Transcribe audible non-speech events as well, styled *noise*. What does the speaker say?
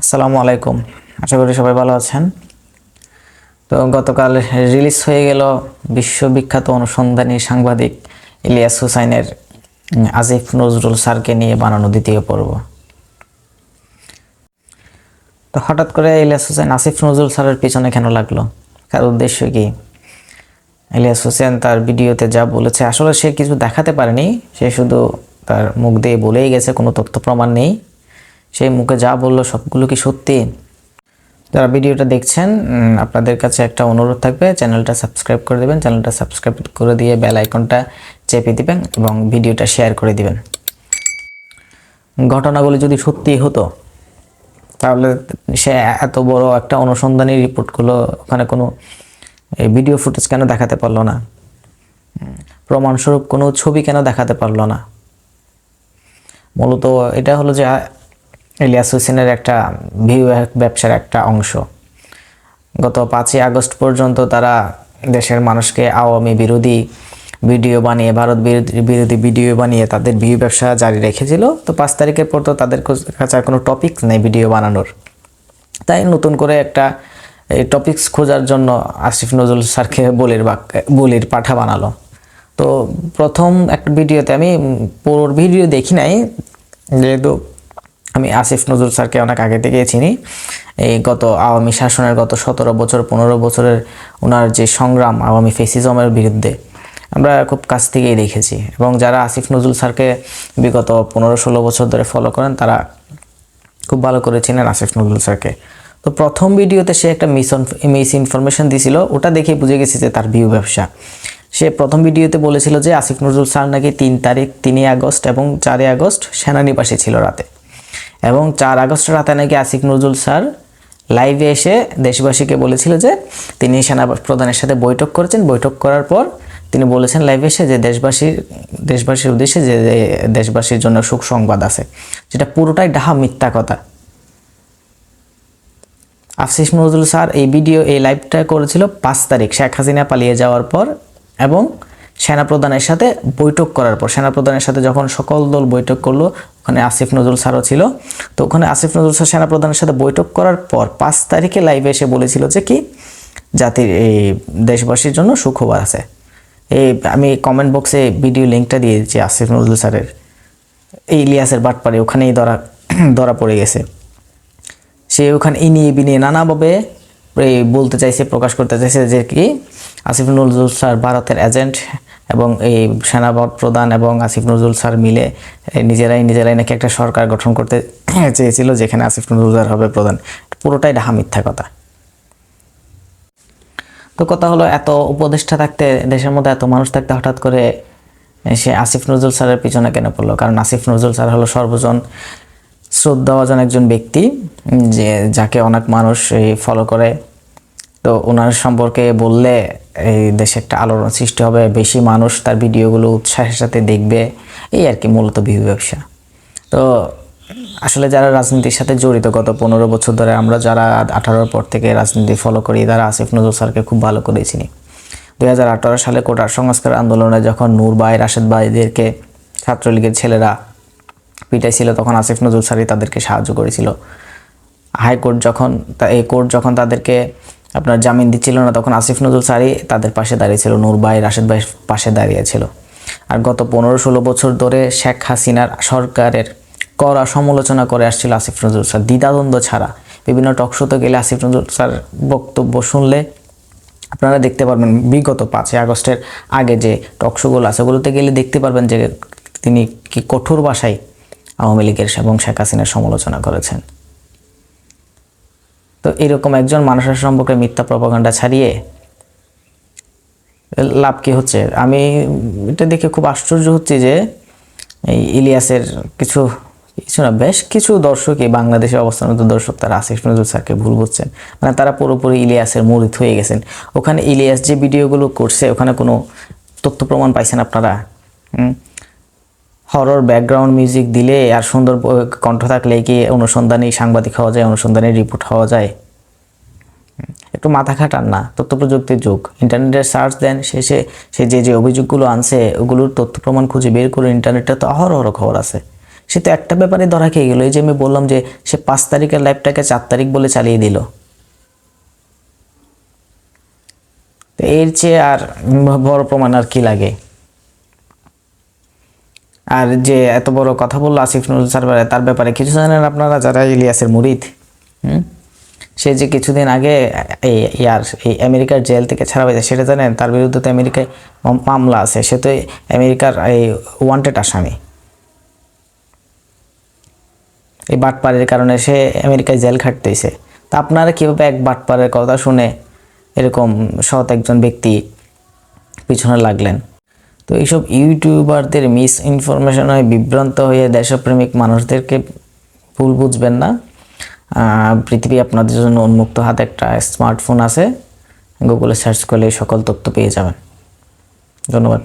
আসসালামু আলাইকুম। আশা করি সবাই ভালো আছেন। তো গতকাল রিলিজ হয়ে গেল বিশ্ববিখ্যাত অনুসন্ধানী সাংবাদিক ইলিয়াস হুসাইনের আজিফ নজরুল স্যারকে নিয়ে বানানো দ্বিতীয় পর্ব। তো হঠাৎ করে ইলিয়াস হোসেন আসিফ নজরুল স্যারের পিছনে কেন লাগল? তার উদ্দেশ্য কি? ইলিয়াস হোসেন তার ভিডিওতে যা বলেছে, আসলে সে কিছু দেখাতে পারেনি। সে শুধু তার মুখ দিয়ে বলেই গেছে, কোনো তথ্য প্রমাণ নেই। সেই মুখে যা বলল সবগুলো কি সত্যি? যারা ভিডিওটা দেখছেন আপনাদের কাছে একটা অনুরোধ থাকবে, চ্যানেলটা সাবস্ক্রাইব করে দেবেন, চ্যানেলটা সাবস্ক্রাইব করে দিয়ে বেল আইকনটা চেপে দিবেন এবং ভিডিওটা শেয়ার করে দিবেন। ঘটনাগুলি যদি সত্যি হতো, তাহলে সে এত বড় একটা অনুসন্ধানী রিপোর্টগুলো ওখানে কোনো ভিডিও ফুটেজ কেন দেখাতে পারল না? প্রমাণস্বরূপ কোনো ছবি কেন দেখাতে পারল না? মূলত এটা হলো যে ইলিয়াস হোসেনের একটা ভিউ ব্যবসার একটা অংশ। গত পাঁচই আগস্ট পর্যন্ত তারা দেশের মানুষকে আওয়ামী বিরোধী ভিডিও বানিয়ে, ভারত বিরোধী ভিডিও বানিয়ে তাদের ভিউ ব্যবসা জারি রেখেছিল। তো পাঁচ তারিখের পর তো তাদের কাছে কোনো টপিক নেই ভিডিও বানানোর। তাই নতুন করে একটা এই টপিকস খোঁজার জন্য আসিফ নজরুল স্যারকে বলির বাক, বলির পাঠা বানালো। তো প্রথম একটা ভিডিওতে আমি পুরো ভিডিও দেখি নাই, যেহেতু আমি আসিফ নজরুল স্যারকে অনেক আগে থেকেই চিনি। এই গত আওয়ামী শাসনের গত সতেরো বছর, পনেরো বছরের ওনার যে সংগ্রাম আওয়ামী ফেসিজমের বিরুদ্ধে, আমরা খুব কাছ থেকেই দেখেছি। এবং যারা আসিফ নজরুল স্যারকে বিগত পনেরো ষোলো বছর ধরে ফলো করেন, তারা খুব ভালো করে চিনেন আসিফ নজরুল স্যারকে। তো প্রথম ভিডিওতে সে একটা মিস মিস ইনফরমেশন দিছিল, ওটা দেখে বুঝে গেছি যে তার ভিউ ব্যবসা। সে প্রথম ভিডিওতে বলেছিল যে আসিফ নজরুল স্যার নাকি তিন তারিখ, তিনই আগস্ট এবং চারই আগস্ট সেনানিবাসে ছিল রাতে। এবং চার আগস্ট রাতে নাকি আসিফ নজরুল স্যার লাইভে এসে দেশবাসীকে বলেছিল যে তিনি সেনা প্রধানের সাথে বৈঠক করেছেন। বৈঠক করার পর তিনি বলেছেন লাইভে এসে যে দেশবাসীর দেশবাসীর উদ্দেশ্যে যে যে দেশবাসীর জন্য সুখ সংবাদ আছে, যেটা পুরোটাই ডাহা মিথ্যা কথা। আফসিস নজরুল স্যার এই ভিডিও এই লাইভটা করেছিল পাঁচ তারিখ। শেখ হাসিনা পালিয়ে যাওয়ার পর এবং সেনাপ্রধানের সাথে বৈঠক করার পর, সেনাপ্রধানের সাথে যখন সকল দল বৈঠক করল, ওখানে আসিফ নজরুল স্যারও ছিল। তো ওখানে আসিফ নজরুল স্যার সেনাপ্রধানের সাথে বৈঠক করার পর পাঁচ তারিখে লাইভে এসে বলেছিল যে কি, জাতির এই দেশবাসীর জন্য সুখবর আছে। এই আমি কমেন্ট বক্সে ভিডিও লিঙ্কটা দিয়ে দিচ্ছি আসিফ নজরুল স্যারের। এই ইলিয়াসের বাটপারে ওখানেই ধরা ধরা পড়ে গেছে। সে ওখানে ইনিয়ে বিনিয়ে নানাভাবে বলতে চাইছে, প্রকাশ করতে চাইছে যে কি আসিফ নজরুল স্যার ভারতের এজেন্ট এবং এই সেনা প্রধান এবং আসিফ নজরুল স্যার মিলে নিজেরাই নিজেরাই নাকি একটা সরকার গঠন করতে *clears throat* চেয়েছিল যেখানে আসিফ নজরুল স্যার হবে প্রধান। পুরোটাই ডাহা মিথ্যা কথা। তো কথা হলো, এত উপদেষ্টা থাকতে, দেশের মধ্যে এত মানুষ থাকতে হঠাৎ করে সে আসিফ নজরুল স্যারের পিছনে কেন পড়ল? কারণ আসিফ নজরুল স্যার হলো সর্বজন শ্রদ্ধাভাজন একজন ব্যক্তি যে, যাকে অনেক মানুষ ফলো করে। তো ওনার সম্পর্কে বললে এই দেশে একটা আলোড়ন সৃষ্টি হবে, বেশি মানুষ তার ভিডিওগুলো উৎসাহের সাথে দেখবে, এই আর কি মূলত ভিউ ব্যবসা। তো আসলে যারা রাজনীতির সাথে জড়িত, গত পনেরো বছর ধরে আমরা যারা আঠারোর পর থেকে রাজনীতি ফলো করি, তারা আসিফ নজরুল স্যারকে খুব ভালো করে চিনি। দুই হাজার আঠারো সালে কোটার সংস্কার আন্দোলনে যখন নূর ভাই, রাশেদ ভাইদেরকে ছাত্রলীগের ছেলেরা পিটাইছিল, তখন আসিফ নজরুল স্যারই তাদেরকে সাহায্য করেছিল। হাইকোর্ট যখন এই কোর্ট যখন তাদেরকে আপনার জামিন দিচ্ছিল না তখন আসিফ নজরুল স্যারই তাদের পাশে দাঁড়িয়েছিল। নূর ভাই, রাশেদ ভাই পাশে দাঁড়িয়েছিল। আর গত পনেরো ষোলো বছর ধরে শেখ হাসিনার সরকারের কড়া সমালোচনা করে আসছিল আসিফ নজরুল স্যার। দ্বিধাদ্বন্দ্ব ছাড়া। বিভিন্ন টকশোতে গেলে আসিফ নজরুল স্যার বক্তব্য শুনলে আপনারা দেখতে পারবেন বিগত পাঁচই আগস্টের আগে যে টকশোগুলো আছে, ওগুলোতে গেলে দেখতে পারবেন যে তিনি কি কঠোর ভাষায় আওয়ামী লীগের এবং শেখ হাসিনার সমালোচনা করেছেন। তো এরকম একজন মানুষের সম্পর্কে মিথ্যা প্রপাগান্ডা ছাড়িয়ে লাভ কি হচ্ছে? আমি এটা দেখে খুব আশ্চর্য হচ্ছে যে এই ইলিয়াসের কিছু কিছু না, বেশ কিছু দর্শকই বাংলাদেশে অবস্থানরত দর্শক তারা আসিফ নজরুল স্যারকে ভুল বুঝছেন। মানে তারা পুরোপুরি ইলিয়াসের মুরিদ হয়ে গেছেন। ওখানে ইলিয়াস যে ভিডিওগুলো করছে, ওখানে কোনো তথ্য প্রমাণ পাইছেন আপনারা? হুম? হরর ব্যাকগ্রাউন্ড মিউজিক দিলে আর সুন্দর কণ্ঠ থাকলে কি অনুসন্ধানী সাংবাদিক হওয়া যায়, অনুসন্ধানী রিপোর্ট হওয়া যায়? একটু মাথা খাটান না তথ্য প্রযুক্তির যুগ। ইন্টারনেটে সার্চ দেন শেষে সে যে যে অভিযোগগুলো আনছে, ওগুলোর তথ্য প্রমাণ খুঁজে বের করে ইন্টারনেটে তো অহরহ খবর আছে। সে তো একটা ব্যাপারে ধরা খেয়ে গেলো। এই যে আমি বললাম যে, সে পাঁচ তারিখের লাইফটাকে চার তারিখ বলে চালিয়ে দিল। এর চেয়ে আর বড় প্রমাণ আর কি লাগে? আর যে এত বড় কথা বলল আসিফ নুরুল সারবারে, তার ব্যাপারে কিছু জানেন আপনারা যারা ইলিয়াসের মুরিদ? হুম? সে যে কিছুদিন আগে এই ইয়ার এই আমেরিকার জেল থেকে ছাড়া হয়েছে সেটা জানেন? তার বিরুদ্ধে তো আমেরিকায় মামলা আছে। সে তো আমেরিকার এই ওয়ান্টেড আসামি। এই বাটপাড়ের কারণে সে আমেরিকায় জেল খাটতেছে। তা আপনারা কীভাবে এক বাটপাড়ের কথা শুনে এরকম সৎ একজন ব্যক্তি পিছনে লাগলেন? তো এইসব ইউটিউবারদের মিস ইনফরমেশন হয়, বিভ্রান্ত হয়ে দেশপ্রেমিক মানুষদেরকে ভুল বুঝবেন না। পৃথিবী আপনাদের জন্য উন্মুক্ত হাতে একটা স্মার্টফোন আছে। গুগলে সার্চ করলে সকল তথ্য পেয়ে যাবেন। ধন্যবাদ।